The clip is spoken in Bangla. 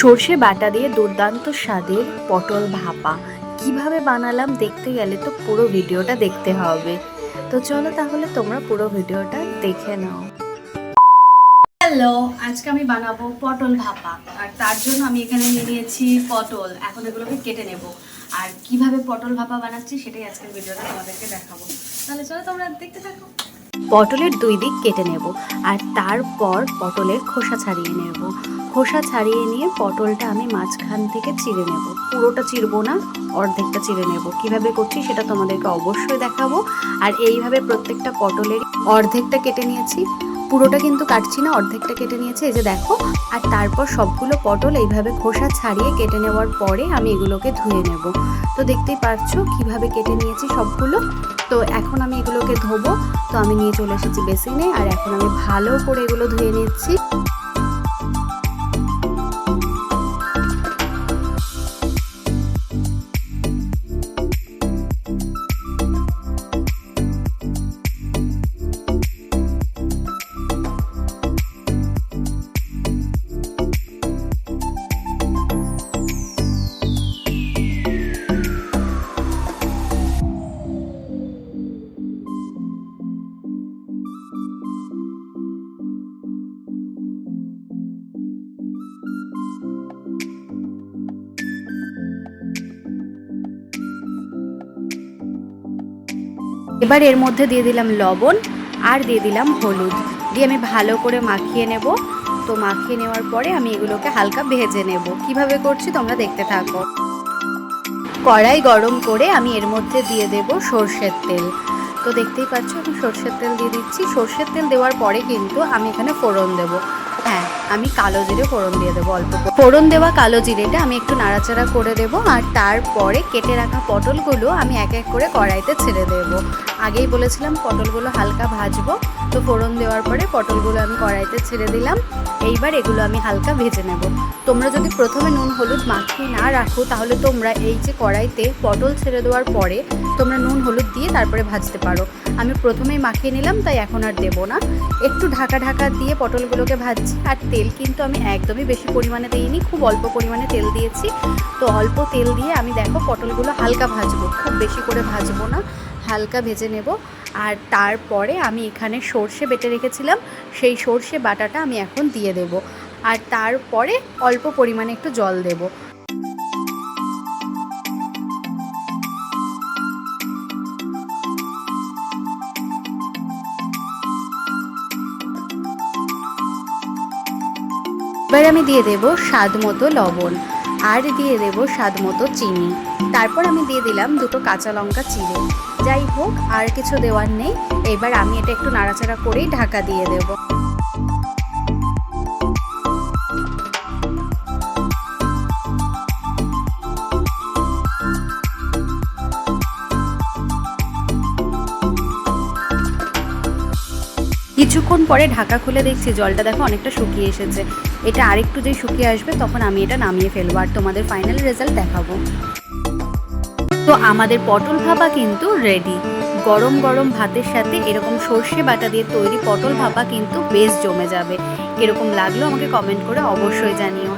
সর্ষে বাটা দিয়ে দুর্দান্ত স্বাদের পটল ভাপা। কীভাবে বানালাম দেখতে গেলে তো পুরো ভিডিওটা দেখতে হবে। তো চলো তাহলে তোমরা পুরো ভিডিওটা দেখে নাও। হ্যালো, আজকে আমি বানাবো পটল ভাপা। আর তার জন্য আমি এখানে নিয়ে নিয়েছি পটল। এখন এগুলোকে কেটে নেব। আর কীভাবে পটল ভাপা বানাচ্ছি সেটাই আজকের ভিডিওটা তোমাদেরকে দেখাবো। তাহলে চলো তোমরা দেখতে থাকো। পটলের দুই দিক কেটে নেব আর তারপর পটলের খোসা ছাড়িয়ে নেব। খোসা ছাড়িয়ে নিয়ে পটলটা আমি মাঝখান থেকে চিড়ে নেব। পুরোটা চিরবো না, অর্ধেকটা চিড়ে নেব। কীভাবে করছি সেটা তোমাদেরকে অবশ্যই দেখাবো। আর এইভাবে প্রত্যেকটা পটলের অর্ধেকটা কেটে নিয়েছি। পুরোটা কিন্তু কাটছি না, অর্ধেকটা কেটে নিয়েছে। এই যে দেখো, আর তারপর সবগুলো পটল এইভাবে খোসা ছাড়িয়ে কেটে নেওয়ার পরে আমি এগুলোকে ধুয়ে নেব। তো দেখতেই পারছ কীভাবে কেটে নিয়েছি সবগুলো? তো এখন আমি এগুলোকে ধোবো। তো আমি নিয়ে চলে এসেছি বেসিনে, আর এখন আমি ভালো করে এগুলো ধুয়ে নিচ্ছি। এবার এর মধ্যে দিয়ে দিলাম লবণ আর দিয়ে দিলাম হলুদ। দিয়ে আমি ভালো করে মাখিয়ে নেব। তো মাখিয়ে নেওয়ার পরে আমি এগুলোকে হালকা ভেজে নেব। কীভাবে করছি তোমরা দেখতে থাকো। কড়াই গরম করে আমি এর মধ্যে দিয়ে দেব সর্ষের তেল। তো দেখতেই পাচ্ছ আমি সর্ষের তেল দিয়ে দিচ্ছি। সর্ষের তেল দেওয়ার পরে কিন্তু আমি এখানে ফোড়ন দেব। হ্যাঁ আমি কালো জিরে ফোড়ন দিয়ে দেবো অল্প। ফোড়ন দেওয়া কালো জিরেটা আমি একটু নাড়াচাড়া করে দেব, আর তারপরে কেটে রাখা পটলগুলো আমি এক এক করে কড়াইতে ছেড়ে দেব। আগেই বলেছিলাম পটলগুলো হালকা ভাজবো, তো ফোড়ন দেওয়ার পরে পটলগুলো আমি কড়াইতে ছেড়ে দিলাম। এইবার এগুলো আমি হালকা ভেজে নেব। তোমরা যদি প্রথমে নুন, হলুদ মাখিয়ে না রাখো, তাহলে তোমরা এই যে কড়াইতে পটল ছেড়ে দেওয়ার পরে তোমরা নুন, হলুদ দিয়ে তারপরে ভাজতে পারো। আমি প্রথমেই মাখিয়ে নিলাম, তাই এখন আর দেবো না। একটু ঢাকা ঢাকা দিয়ে পটলগুলোকে ভাজছি, আর তেল কিন্তু আমি একদমই বেশি পরিমাণে দিইনি, খুব অল্প পরিমাণে তেল দিয়েছি। তো অল্প তেল দিয়ে আমি দেখো পটলগুলো হালকা ভাজবো, খুব বেশি করে ভাজবো না, হালকা ভেজে নেব। আর তারপরে আমি এখানে সর্ষে বেটে রেখেছিলাম, সেই সর্ষে বাটাটা আমি এখন দিয়ে দেব। আর তারপরে অল্প পরিমাণে একটু জল দেব। এবার আমি দিয়ে দেব স্বাদ মতো লবণ আর দিয়ে দেব স্বাদ মতো চিনি। তারপর আমি দিয়ে দিলাম দুটো কাঁচা লঙ্কা চিড়ে। যাই হোক, আর কিছু দেওয়ার নেই। এবার আমি এটা একটু নাড়াচাড়া করেই ঢাকা দিয়ে দেব। কিছুক্ষণ পরে ঢাকা খুলে দেখছি জলটা দেখো অনেকটা শুকিয়ে এসেছে। এটা আরেকটু যেই শুকিয়ে আসবে তখন আমি এটা নামিয়ে ফেলব আর তোমাদের ফাইনাল রেজাল্ট দেখাবো। তো আমাদের পটল ভাপা কিন্তু রেডি গরম গরম ভাতের সাথে এরকম সর্ষে বাটা দিয়ে তৈরি পটল ভাপা কিন্তু বেশ জমে যাবে। এরকম লাগল আমাকে কমেন্ট করে অবশ্যই জানিও।